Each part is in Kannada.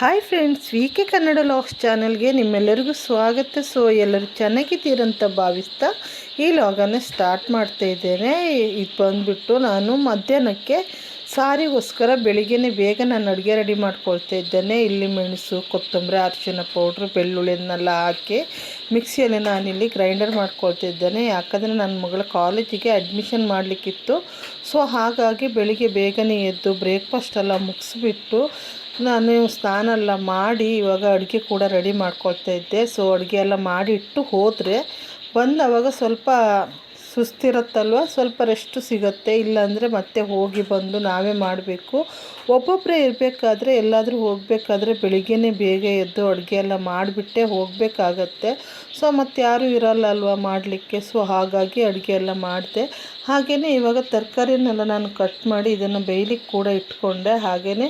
Hi friends V K Kannada logs ಚಾನಲ್ಗೆ ನಿಮ್ಮೆಲ್ಲರಿಗೂ ಸ್ವಾಗತ. ಸೊ ಎಲ್ಲರೂ ಚೆನ್ನಾಗಿದ್ದೀರಂತ ಭಾವಿಸ್ತಾ ಈ ಲಾಗನ್ನು ಸ್ಟಾರ್ಟ್ ಮಾಡ್ತಾ ಇದ್ದೇನೆ. ಇದು ಬಂದುಬಿಟ್ಟು ನಾನು ಮಧ್ಯಾಹ್ನಕ್ಕೆ ಸಾರಿಗೋಸ್ಕರ ಬೆಳಿಗ್ಗೆನೇ ಬೇಗ ನಾನು ಅಡುಗೆ ರೆಡಿ ಮಾಡ್ಕೊಳ್ತಾ ಇದ್ದೇನೆ. ಇಲ್ಲಿ ಮೆಣಸು, ಕೊತ್ತಂಬರಿ, ಅರಿಶಿನ ಪೌಡ್ರು ಬೆಳ್ಳುಳ್ಳಿನೆಲ್ಲ ಹಾಕಿ ಮಿಕ್ಸಿಯಲ್ಲಿ ನಾನಿಲ್ಲಿ ಗ್ರೈಂಡರ್ ಮಾಡ್ಕೊಳ್ತಾ ಇದ್ದೇನೆ. ಯಾಕಂದರೆ ನನ್ನ ಮಗಳ ಕಾಲೇಜಿಗೆ ಅಡ್ಮಿಷನ್ ಮಾಡಲಿಕ್ಕಿತ್ತು. ಸೊ ಹಾಗಾಗಿ ಬೆಳಿಗ್ಗೆ ಬೇಗನೆ ಎದ್ದು ಬ್ರೇಕ್ಫಾಸ್ಟ್ ಎಲ್ಲ ಮುಗಿಸ್ಬಿಟ್ಟು ನಾನು ಸ್ನಾನ ಎಲ್ಲ ಮಾಡಿ ಇವಾಗ ಅಡುಗೆ ಕೂಡ ರೆಡಿ ಮಾಡ್ಕೊಳ್ತಾ ಇದ್ದೆ. ಸೊ ಅಡುಗೆ ಎಲ್ಲ ಮಾಡಿಟ್ಟು ಹೋದರೆ ಬಂದು ಅವಾಗ ಸ್ವಲ್ಪ ಸುಸ್ತಿರುತ್ತಲ್ವ? ಸ್ವಲ್ಪ ರೆಸ್ಟು ಸಿಗುತ್ತೆ. ಇಲ್ಲಾಂದರೆ ಮತ್ತೆ ಹೋಗಿ ಬಂದು ನಾವೇ ಮಾಡಬೇಕು. ಒಬ್ಬೊಬ್ಬರೇ ಇರಬೇಕಾದ್ರೆ ಎಲ್ಲಾದರೂ ಹೋಗಬೇಕಾದ್ರೆ ಬೆಳಿಗ್ಗೆನೇ ಬೇಗ ಎದ್ದು ಅಡುಗೆ ಎಲ್ಲ ಮಾಡಿಬಿಟ್ಟೆ ಹೋಗಬೇಕಾಗತ್ತೆ. ಸೊ ಮತ್ತು ಯಾರೂ ಇರಲ್ಲ ಅಲ್ವಾ ಮಾಡಲಿಕ್ಕೆ? ಸೊ ಹಾಗಾಗಿ ಅಡುಗೆ ಎಲ್ಲ ಮಾಡಿದೆ. ಹಾಗೆಯೇ ಇವಾಗ ತರಕಾರಿನೆಲ್ಲ ನಾನು ಕಟ್ ಮಾಡಿ ಇದನ್ನು ಬೇಯಲಿಕ್ಕೆ ಕೂಡ ಇಟ್ಕೊಂಡೆ. ಹಾಗೆಯೇ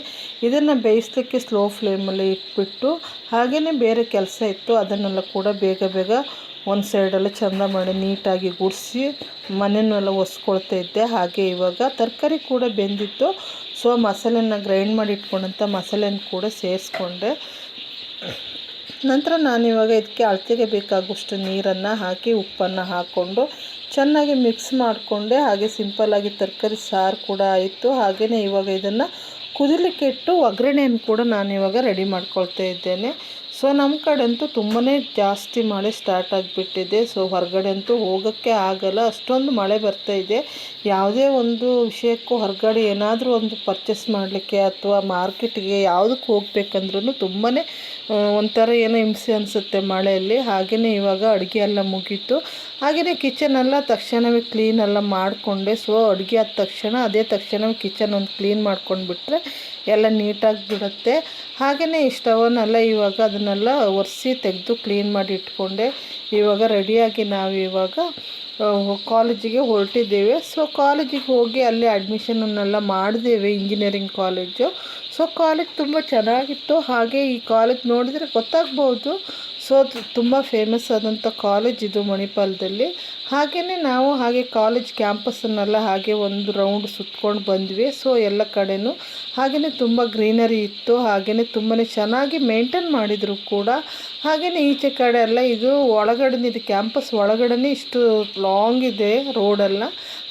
ಇದನ್ನು ಬೇಯಿಸ್ಲಿಕ್ಕೆ ಸ್ಲೋ ಫ್ಲೇಮಲ್ಲಿ ಇಟ್ಬಿಟ್ಟು ಹಾಗೆಯೇ ಬೇರೆ ಕೆಲಸ ಇತ್ತು. ಅದನ್ನೆಲ್ಲ ಕೂಡ ಬೇಗ ಬೇಗ ಒಂದು ಸೈಡೆಲ್ಲ ಚೆಂದ ಮಾಡಿ ನೀಟಾಗಿ ಗುಡಿಸಿ ಮನೆಯನ್ನೆಲ್ಲ ಒಸ್ಕೊಳ್ತಾ ಇದ್ದೆ. ಹಾಗೆ ಇವಾಗ ತರಕಾರಿ ಕೂಡ ಬೆಂದಿತ್ತು. ಸೊ ಮಸಾಲೆನ ಗ್ರೈಂಡ್ ಮಾಡಿ ಇಟ್ಕೊಂಡಂಥ ಮಸಾಲೆನ ಕೂಡ ಸೇರಿಸ್ಕೊಂಡೆ. ನಂತರ ನಾನಿವಾಗ ಇದಕ್ಕೆ ಅಳತೆಗೆ ಬೇಕಾಗುವಷ್ಟು ನೀರನ್ನು ಹಾಕಿ, ಉಪ್ಪನ್ನು ಹಾಕ್ಕೊಂಡು ಚೆನ್ನಾಗಿ ಮಿಕ್ಸ್ ಮಾಡಿಕೊಂಡೆ. ಹಾಗೆ ಸಿಂಪಲ್ಲಾಗಿ ತರಕಾರಿ ಸಾರು ಕೂಡ ಆಯಿತು. ಹಾಗೆಯೇ ಇವಾಗ ಇದನ್ನು ಕುದಿಲಿಕ್ಕೆ ಇಟ್ಟು ಒಗ್ಗರಣೆಯನ್ನು ಕೂಡ ನಾನು ಇವಾಗ ರೆಡಿ ಮಾಡ್ಕೊಳ್ತಾ ಇದ್ದೇನೆ. ಸೊ ನಮ್ಮ ಕಡೆ ಅಂತೂ ತುಂಬಾ ಜಾಸ್ತಿ ಮಳೆ ಸ್ಟಾರ್ಟ್ ಆಗಿಬಿಟ್ಟಿದೆ. ಸೊ ಹೊರಗಡೆ ಅಂತೂ ಹೋಗೋಕ್ಕೆ ಆಗಲ್ಲ. ಅಷ್ಟೊಂದು ಮಳೆ ಬರ್ತಾ ಇದೆ. ಯಾವುದೇ ಒಂದು ವಿಷಯಕ್ಕೂ ಹೊರಗಡೆ ಏನಾದರೂ ಒಂದು ಪರ್ಚೇಸ್ ಮಾಡಲಿಕ್ಕೆ ಅಥವಾ ಮಾರ್ಕೆಟ್ಗೆ ಯಾವುದಕ್ಕೆ ಹೋಗ್ಬೇಕಂದ್ರೂ ತುಂಬಾ ಒಂಥರ ಏನೋ ಹಿಂಸೆ ಅನಿಸುತ್ತೆ ಮಳೆಯಲ್ಲಿ. ಹಾಗೆಯೇ ಇವಾಗ ಅಡುಗೆ ಎಲ್ಲ ಮುಗೀತು. ಹಾಗೆಯೇ ಕಿಚನೆಲ್ಲ ತಕ್ಷಣವೇ ಕ್ಲೀನೆಲ್ಲ ಮಾಡಿಕೊಂಡೆ. ಸೊ ಅಡುಗೆ ಆದ ತಕ್ಷಣ ಅದೇ ತಕ್ಷಣವೇ ಕಿಚನ್ ಒಂದು ಕ್ಲೀನ್ ಮಾಡ್ಕೊಂಡ್ಬಿಟ್ರೆ ಎಲ್ಲ ನೀಟಾಗಿ ಬಿಡುತ್ತೆ. ಹಾಗೆಯೇ ಈ ಸ್ಟವನ್ನೆಲ್ಲ ಇವಾಗ ಅದನ್ನೆಲ್ಲ ಒರೆಸಿ ತೆಗೆದು ಕ್ಲೀನ್ ಮಾಡಿ ಇಟ್ಕೊಂಡೆ. ಇವಾಗ ರೆಡಿಯಾಗಿ ನಾವು ಇವಾಗ ಕಾಲೇಜಿಗೆ ಹೊರಟಿದ್ದೇವೆ. ಸೊ ಕಾಲೇಜಿಗೆ ಹೋಗಿ ಅಲ್ಲಿ ಅಡ್ಮಿಷನನ್ನೆಲ್ಲ ಮಾಡಿದ್ದೇವೆ ಇಂಜಿನಿಯರಿಂಗ್ ಕಾಲೇಜು ಸೊ ಕಾಲೇಜ್ ತುಂಬ ಚೆನ್ನಾಗಿತ್ತು. ಹಾಗೆ ಈ ಕಾಲೇಜ್ ನೋಡಿದರೆ ಗೊತ್ತಾಗ್ಬೋದು. ಸೊ ತುಂಬ ಫೇಮಸ್ ಆದಂಥ ಕಾಲೇಜ್ ಇದು ಮಣಿಪಾಲದಲ್ಲಿ. ಹಾಗೆಯೇ ನಾವು ಹಾಗೆ ಕಾಲೇಜ್ ಕ್ಯಾಂಪಸ್ಸನ್ನೆಲ್ಲ ಹಾಗೆ ಒಂದು ರೌಂಡ್ ಸುತ್ಕೊಂಡು ಬಂದ್ವಿ. ಸೊ ಎಲ್ಲ ಕಡೆಯೂ ಹಾಗೆಯೇ ತುಂಬ ಗ್ರೀನರಿ ಇತ್ತು. ಹಾಗೆಯೇ ತುಂಬಾ ಚೆನ್ನಾಗಿ ಮೇಂಟೈನ್ ಮಾಡಿದರು ಕೂಡ. ಹಾಗೆಯೇ ಈಚೆ ಕಡೆ ಎಲ್ಲ ಇದು ಒಳಗಡೆ ಇದು ಕ್ಯಾಂಪಸ್ ಒಳಗಡೆ ಇಷ್ಟು ಲಾಂಗ್ ಇದೆ ರೋಡೆಲ್ಲ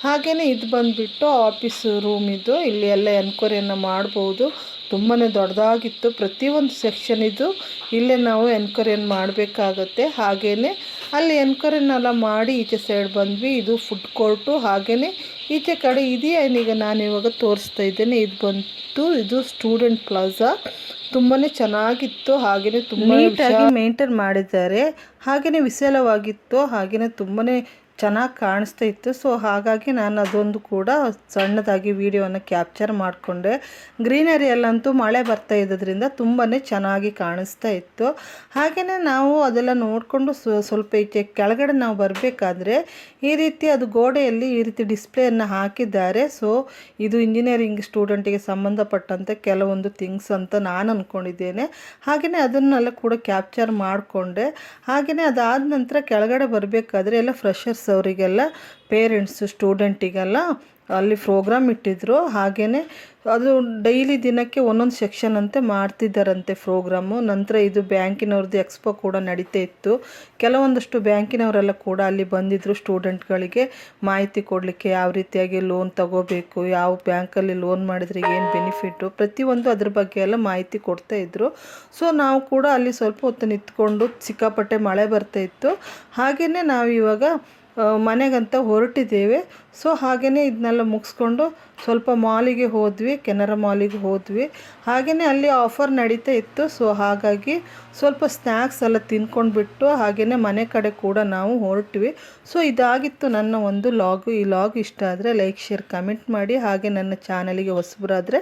ಹಾಗೆಯೇ ಇದು ಬಂದುಬಿಟ್ಟು ಆಫೀಸ್ ರೂಮ್ ಇದು. ಇಲ್ಲಿ ಎಲ್ಲ ಎನ್ಕ್ವೈರಿಯನ್ನು ಮಾಡ್ಬೋದು. ತುಂಬಾ ದೊಡ್ಡದಾಗಿತ್ತು. ಪ್ರತಿಯೊಂದು ಸೆಕ್ಷನ್ ಇದು ಇಲ್ಲೇ ನಾವು ಎನ್ಕ್ವೈರಿಯನ್ನು ಮಾಡಬೇಕಾಗತ್ತೆ. ಹಾಗೆಯೇ ಅಲ್ಲಿ ಎನ್ಕ್ವೈರಿನೆಲ್ಲ ಮಾಡಿ ಈಚೆ ಸೈಡ್ ಬಂದ್ವಿ. ಇದು ಫುಡ್ ಕೋರ್ಟು ಹಾಗೆಯೇ ಈಚೆ ಕಡೆ ಇದೆಯೇನೀಗ ನಾನು ಇವಾಗ ತೋರಿಸ್ತಾ ಇದ್ದೇನೆ. ಇದು ಬಂತು ಇದು ಸ್ಟೂಡೆಂಟ್ ಪ್ಲಾಜಾ ತುಂಬಾ ಚೆನ್ನಾಗಿತ್ತು. ಹಾಗೆಯೇ ತುಂಬ ನೀಟಾಗಿ ಮೇಂಟೈನ್ ಮಾಡಿದ್ದಾರೆ. ಹಾಗೆಯೇ ವಿಶಾಲವಾಗಿತ್ತು. ಹಾಗೆಯೇ ತುಂಬಾ ಚೆನ್ನಾಗಿ ಕಾಣಿಸ್ತಾ ಇತ್ತು. ಸೊ ಹಾಗಾಗಿ ನಾನು ಅದೊಂದು ಕೂಡ ಸಣ್ಣದಾಗಿ ವಿಡಿಯೋನ ಕ್ಯಾಪ್ಚರ್ ಮಾಡಿಕೊಂಡೆ. ಗ್ರೀನರಿಯಲ್ಲಂತೂ ಮಳೆ ಬರ್ತಾ ಇದ್ದದ್ರಿಂದ ತುಂಬಾ ಚೆನ್ನಾಗಿ ಕಾಣಿಸ್ತಾ ಇತ್ತು. ಹಾಗೆಯೇ ನಾವು ಅದೆಲ್ಲ ನೋಡಿಕೊಂಡು ಸ್ವಲ್ಪ ಈಚೆ ಕೆಳಗಡೆ ನಾವು ಬರಬೇಕಾದ್ರೆ ಈ ರೀತಿ ಅದು ಗೋಡೆಯಲ್ಲಿ ಈ ರೀತಿ ಡಿಸ್ಪ್ಲೇಯನ್ನು ಹಾಕಿದ್ದಾರೆ. ಸೊ ಇದು ಇಂಜಿನಿಯರಿಂಗ್ ಸ್ಟೂಡೆಂಟಿಗೆ ಸಂಬಂಧಪಟ್ಟಂತೆ ಕೆಲವೊಂದು ಥಿಂಗ್ಸ್ ಅಂತ ನಾನು ಅಂದ್ಕೊಂಡಿದ್ದೇನೆ ಹಾಗೆಯೇ ಅದನ್ನೆಲ್ಲ ಕೂಡ ಕ್ಯಾಪ್ಚರ್ ಮಾಡಿಕೊಂಡೆ. ಹಾಗೆಯೇ ಅದಾದ ನಂತರ ಕೆಳಗಡೆ ಬರಬೇಕಾದ್ರೆ ಎಲ್ಲ ಅವರಿಗೆಲ್ಲ ಪೇರೆಂಟ್ಸು ಸ್ಟೂಡೆಂಟಿಗೆಲ್ಲ ಅಲ್ಲಿ ಪ್ರೋಗ್ರಾಮ್ ಇಟ್ಟಿದ್ರು. ಹಾಗೆಯೇ ಅದು ಡೈಲಿ ದಿನಕ್ಕೆ ಒಂದೊಂದು ಸೆಕ್ಷನ್ ಅಂತೆ ಮಾಡ್ತಿದ್ದಾರಂತೆ ಪ್ರೋಗ್ರಾಮು ನಂತರ ಇದು ಬ್ಯಾಂಕಿನವ್ರದ್ದು ಎಕ್ಸ್ಪೋ ಕೂಡ ನಡೀತಾ ಇತ್ತು. ಕೆಲವೊಂದಷ್ಟು ಬ್ಯಾಂಕಿನವರೆಲ್ಲ ಕೂಡ ಅಲ್ಲಿ ಬಂದಿದ್ದರು ಸ್ಟೂಡೆಂಟ್ಗಳಿಗೆ ಮಾಹಿತಿ ಕೊಡಲಿಕ್ಕೆ ಯಾವ ರೀತಿಯಾಗಿ ಲೋನ್ ತಗೋಬೇಕು, ಯಾವ ಬ್ಯಾಂಕಲ್ಲಿ ಲೋನ್ ಮಾಡಿದ್ರೆ ಏನು ಬೆನಿಫಿಟ್ಟು ಪ್ರತಿಯೊಂದು ಅದ್ರ ಬಗ್ಗೆ ಎಲ್ಲ ಮಾಹಿತಿ ಕೊಡ್ತಾ ಇದ್ದರು ಸೊ ನಾವು ಕೂಡ ಅಲ್ಲಿ ಸ್ವಲ್ಪ ಹೊತ್ತು ನಿಂತ್ಕೊಂಡು ಸಿಕ್ಕಾಪಟ್ಟೆ ಮಳೆ ಬರ್ತಾ ಇತ್ತು. ಹಾಗೆಯೇ ನಾವು ಇವಾಗ ಮನೆಗಂತ ಹೊರಟಿದ್ದೇವೆ. ಸೊ ಹಾಗೆಯೇ ಇದನ್ನೆಲ್ಲ ಮುಗಿಸ್ಕೊಂಡು ಸ್ವಲ್ಪ ಮಾಲಿಗೆ ಹೋದ್ವಿ, ಕೆನರ ಮಾಲಿಗೆ ಹೋದ್ವಿ. ಹಾಗೆಯೇ ಅಲ್ಲಿ ಆಫರ್ ನಡೀತಾ ಇತ್ತು. ಸೊ ಹಾಗಾಗಿ ಸ್ವಲ್ಪ ಸ್ನ್ಯಾಕ್ಸ್ ಎಲ್ಲ ತಿನ್ಕೊಂಡ್ಬಿಟ್ಟು ಹಾಗೆಯೇ ಮನೆ ಕಡೆ ಕೂಡ ನಾವು ಹೊರಟ್ವಿ. ಸೊ ಇದಾಗಿತ್ತು ನನ್ನ ಒಂದು ಲಾಗು ಈ ಲಾಗ್ ಇಷ್ಟ ಆದರೆ ಲೈಕ್ ಶೇರ್ ಕಮೆಂಟ್ ಮಾಡಿ. ಹಾಗೆ ನನ್ನ ಚಾನಲಿಗೆ ಹೊಸಬರಾದರೆ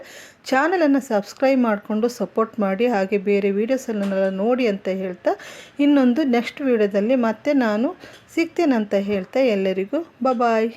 ಚಾನಲನ್ನು ಸಬ್ಸ್ಕ್ರೈಬ್ ಮಾಡಿಕೊಂಡು ಸಪೋರ್ಟ್ ಮಾಡಿ. ಹಾಗೆ ಬೇರೆ ವೀಡಿಯೋಸನ್ನೆಲ್ಲ ನೋಡಿ ಅಂತ ಹೇಳ್ತಾ ಇನ್ನೊಂದು ನೆಕ್ಸ್ಟ್ ವೀಡಿಯೋದಲ್ಲಿ ಮತ್ತೆ ನಾನು ಸಿಗ್ತೇನಂತ ಹೇಳ್ತಾ ಎಲ್ಲರಿಗೂ ಬಾಯ್